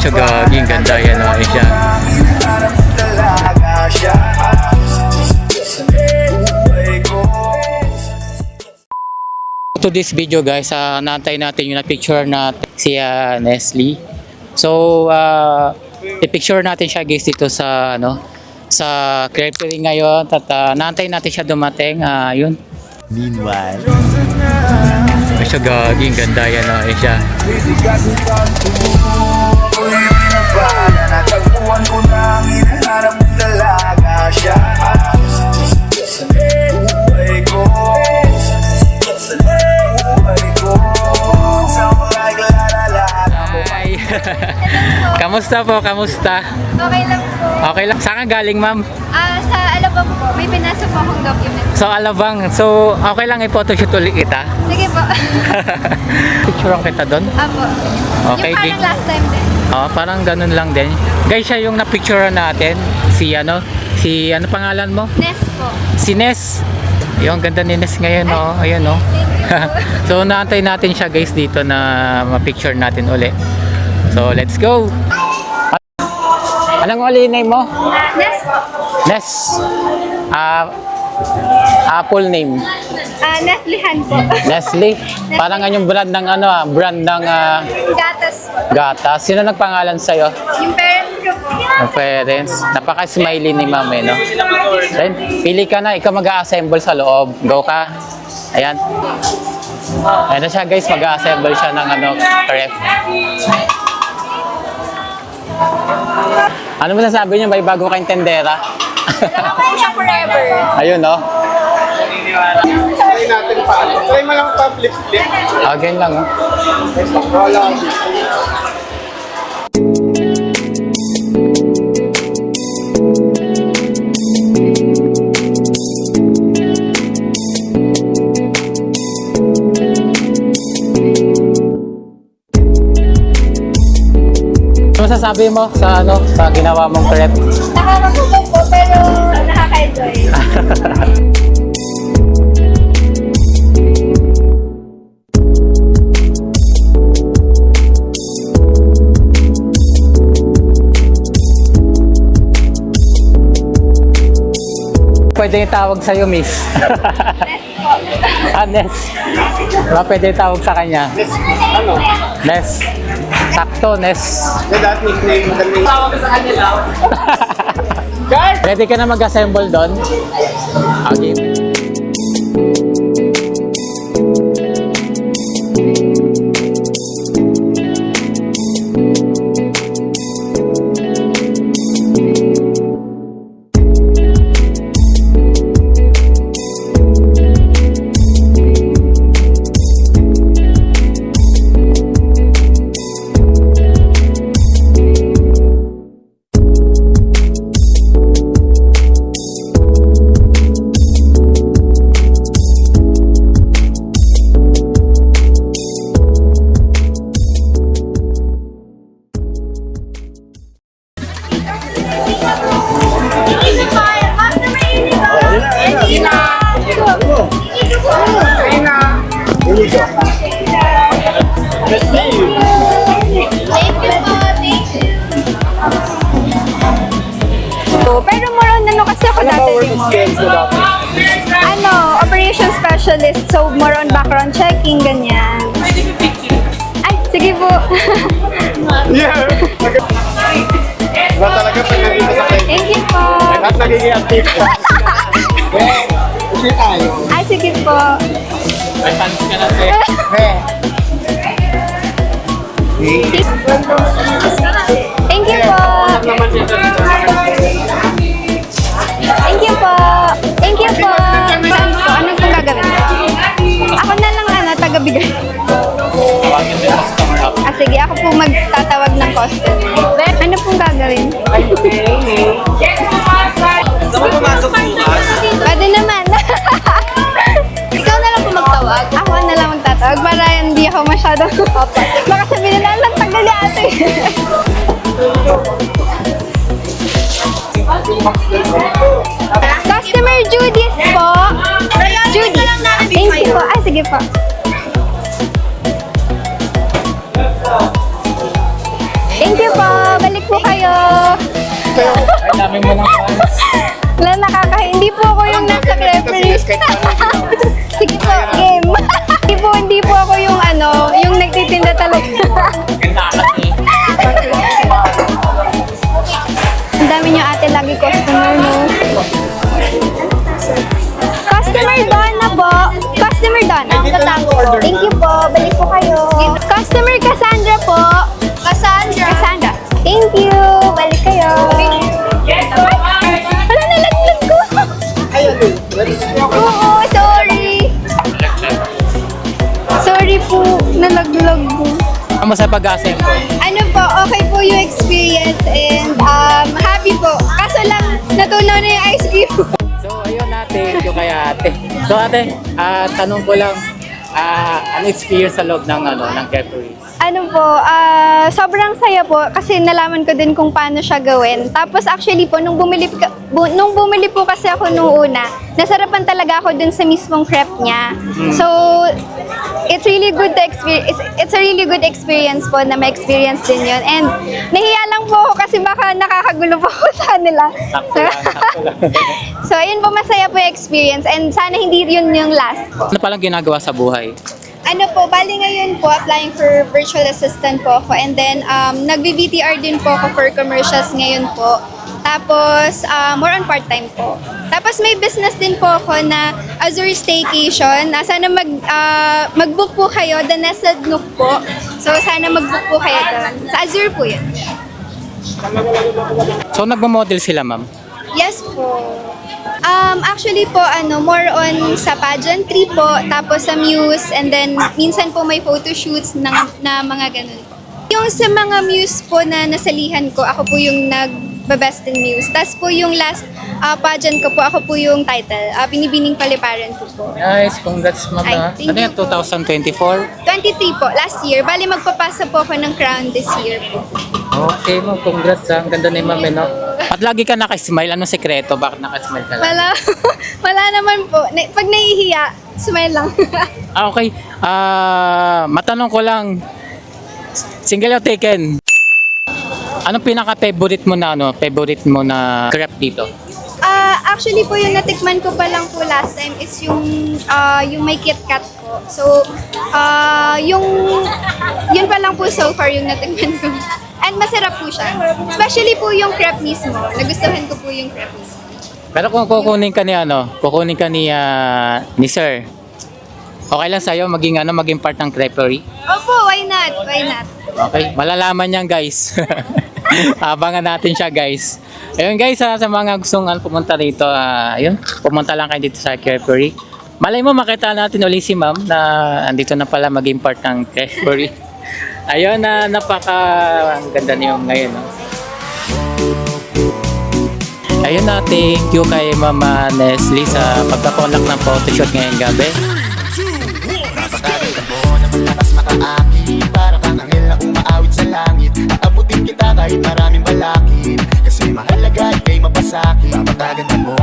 siya gaging ganda yan o eh siya. To this video guys, uh, naantay natin yung na-picture na si ah, Nestle. So, uh, i-picture natin siya guys dito sa ano sa crypto ring ngayon at uh, naantay natin siya dumating. Ah, yun. Meanwhile, Ay, siya gaging ganda yan o eh siya. Kamusta po? Kamusta? Okay lang po. Okay lang. Saan ka galing ma'am? Ah, sa Alabang po, may pinasa po akong document. So Alabang. So okay lang i-photoshoot ulit kita. Sige po. Picturean kita doon. Apo. Okay, Yung di- parang last time din. Oh, parang ganun lang din. Guys, siya yung na-picture natin. Si ano? Si ano pangalan mo? Ness po. Si Nes. Yung ganda ni Nes ngayon, oh. Ayun, oh. Thank you po. so, naantay natin siya guys dito na ma-picture natin uli. So, let's go! Anong uli name mo? Ness po. Nes. Ah, Apple name. Ah, Neslihan po. Nestle. Parang yung brand ng ano ah, brand ng ah, Gatas po. gatas. Sino nagpangalan sa'yo? Yung parents ko po. Ng parents. Napaka-smiley ni ma'am eh, no? Then, pili ka na. Ikaw mag-a-assemble sa loob. Go ka. Ayan. Ayan na siya guys. Mag-a-assemble siya ng ano, ref. Ano mo sasabi niyo? May bago kayong tendera? Alam ko siya forever. Ayun, no? Try natin pa. Try mo lang pa flip flip. Again lang, oh. Wala. Masasabi mo sa ano sa ginawa mong crepe? Nakakatulog po, pero nakaka-enjoy. Pwede yung tawag sa'yo, miss. ah, Nes. Diba pwede yung tawag sa kanya? Ano? Nes. Sakto, Nes. That nickname. The name. Tawag sa kanila. Ready ka na mag-assemble doon? Okay. So, more on background checking, ganyan. Ay, sige po. Yeah. Iba talaga pag nandito sa kayo. Thank you po. At nagiging active ka. Eh, Hindi tayo. Ay, sige po. May fans ka na, te. Eh. Thank Pwede naman. Ikaw na lang po magtawag. Ako na lang magtatawag para hindi ako masyadong Baka sabihin na lang tagal ni ate. Customer Judith po. Judith. Thank you po. Ah, sige po. Thank you po. kayo. Ay, dami mo ng fans. Wala, nakakahi. Hindi po ako yung nasa referee. Sige po, game. Hindi po, hindi po ako yung ano, yung nagtitinda talaga. Ang dami niyo ate lagi customer, no? Customer Donna po. Customer Donna. Thank you po. Balik po kayo. Customer Cassandra po. Cassandra. Cassandra. Thank you. Balik kayo. Po. Nalaglag ko. Ano sa ko? Ano po, okay po yung experience and um, happy po. Kaso lang, natunaw na yung ice cream. So, ayun ate, yung kay ate. So ate, ah, tanong ko lang, ah, ano experience sa loob ng, ano, ng Caprice? ano po, ah, sobrang saya po kasi nalaman ko din kung paano siya gawin. Tapos actually po, nung bumili, bu- nung bumili po kasi ako nung una, nasarapan talaga ako dun sa mismong crepe niya. So, it's really good to experience, it's, it's a really good experience po na ma-experience din yun. And nahiya lang po ako kasi baka nakakagulo po ako sa nila. Lang. So, ayun po, masaya po yung experience and sana hindi yun yung last po. ano palang ginagawa sa buhay? Ano po, bali ngayon po, applying for virtual assistant po ako and then um, nag-VTR din po ako for commercials ngayon po. Tapos, uh, more on part-time po. Tapos may business din po ako na Azure Staycation. Uh, sana mag, ah, mag-book po kayo, The Nested Nook po. So, sana mag-book po kayo doon. Sa Azure po yun. So, nagmo-model sila, ma'am? Yes po. Um, actually po, ano, more on sa pageantry po, tapos sa muse, and then minsan po may photoshoots ng, na mga ganun. Yung sa mga muse po na nasalihan ko, ako po yung nag-best in muse. Tapos po yung last ah, pageant ko po, ako po yung title, uh, Binibining Paliparan ko po. Guys, congrats ma'am Ay, thank Ano yan, 2024? 23 po, last year. Bali, magpapasa po ako ng crown this year po. Okay ma'am, congrats ha. Ang ganda ni ma'am, eh, no? At lagi ka nakasmile. Anong sekreto? Bakit nakasmile ka lang? Wala, wala naman po. Na- Pag nahihiya, smile lang. Ah, okay. Ah, matanong ko lang. Single or taken? Anong pinaka-favorite mo na ano, favorite mo na crepe dito? Ah, actually po yung natikman ko pa lang po last time is yung ah, yung may KitKat po. So, ah, yung yun pa lang po so far yung natikman ko. And masarap po siya. Especially po yung crepe mismo. Nagustuhan ko po yung crepe mismo. Pero kung kukunin ka ni ano, kukunin ka ni ah, ni Sir. Okay lang sa'yo maging ano, maging part ng creperie? Opo, why not? Why not? Okay, malalaman niyan guys. Abangan natin siya guys. Ayun guys, ah, sa mga gustong ano, pumunta dito, ah, ayun, pumunta lang kayo dito sa Carefree. Malay mo makita natin ulit si ma'am na andito na pala maging part ng Carefree. Ayun na napaka ang ganda niyo ngayon. No? Ayun na, thank you kay Mama Nestle sa pagkakondak ng photoshoot ngayong gabi. Aabutin kita kahit maraming balakid. Kasi mahalaga ikay mapasakit. Napakaganda mo